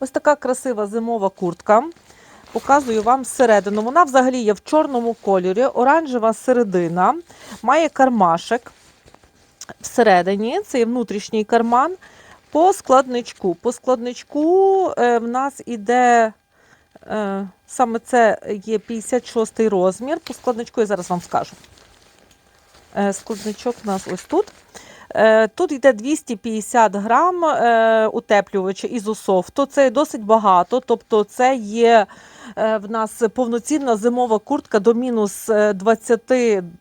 Ось така красива зимова куртка. Показую вам зсередину. Вона взагалі є в чорному кольорі, оранжева середина, має кармашек всередині, це є внутрішній карман. По складничку. По складничку е, в нас іде е, саме це є 56 розмір. По складничку я зараз вам скажу. Е, складничок у нас ось тут. Е, Тут йде 250 грам е, утеплювача ізософту. Це досить багато, тобто це є е, в нас повноцінна зимова куртка до мінус е, 20,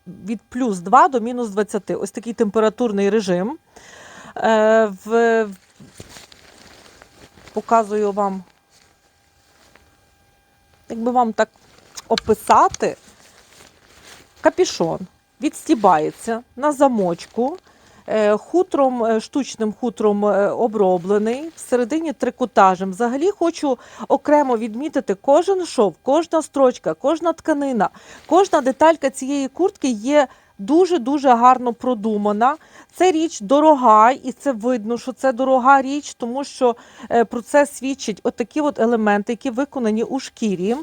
від плюс 2 до мінус 20. Ось такий температурний режим. В... Показую вам, якби вам так описати, капішон відстібається на замочку. Е, Хутром, е, штучним хутром е, оброблений, всередині трикотажем. Взагалі хочу окремо відмітити, кожен шов, кожна строчка, кожна тканина, кожна деталька цієї куртки є дуже-дуже гарно продумана. Це річ дорога, і це видно, що це дорога річ, тому що про це свідчать отакі от елементи, які виконані у шкірі.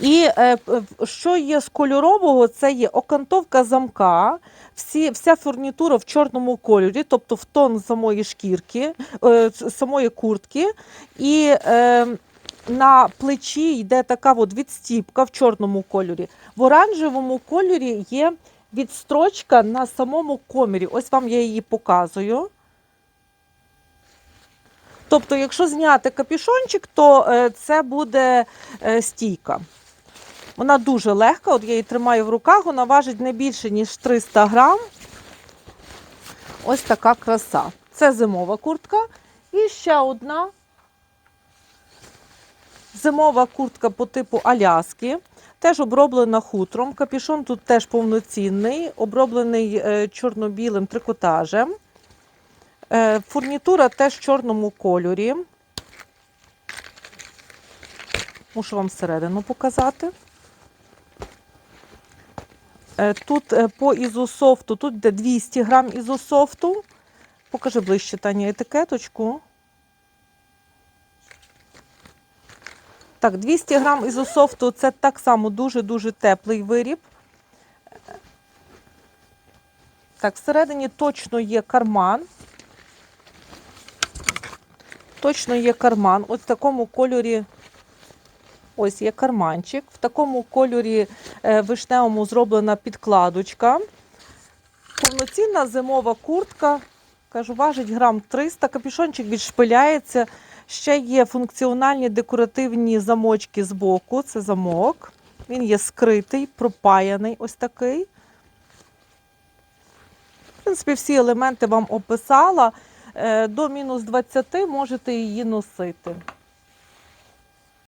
І е, що є з кольорового, це є окантовка замка, всі, вся фурнітура в чорному кольорі, тобто в тон самої шкірки, е, самої куртки. І е, на плечі йде така от відстіпка в чорному кольорі. В оранжевому кольорі є відстрочка на самому комірі. Ось вам я її показую. Тобто, якщо зняти капюшончик, то е, це буде е, стійка. Вона дуже легка, от я її тримаю в руках, вона важить не більше, ніж 300 грам. Ось така краса. Це зимова куртка. І ще одна зимова куртка по типу Аляски. Теж оброблена хутром. Капюшон тут теж повноцінний, оброблений е, чорно-білим трикотажем. Е, Фурнітура теж в чорному кольорі. Мушу вам всередину показати. Е, Тут е, по ізософту, тут йде 200 грам ізософту. Покажи ближче Таня етикеточку. Так, 200 грам ізософту це так само дуже-дуже теплий виріб. Так, всередині точно є карман. Точно є карман. Ось в такому кольорі. Ось є карманчик. В такому кольорі е, вишневому зроблена підкладочка. Повноцінна зимова куртка. Кажу, важить грам 300. Капюшончик відшпиляється. Ще є функціональні декоративні замочки з боку. Це замок. Він є скритий, пропаяний ось такий. В принципі, всі елементи вам описала. Е, До мінус 20 можете її носити.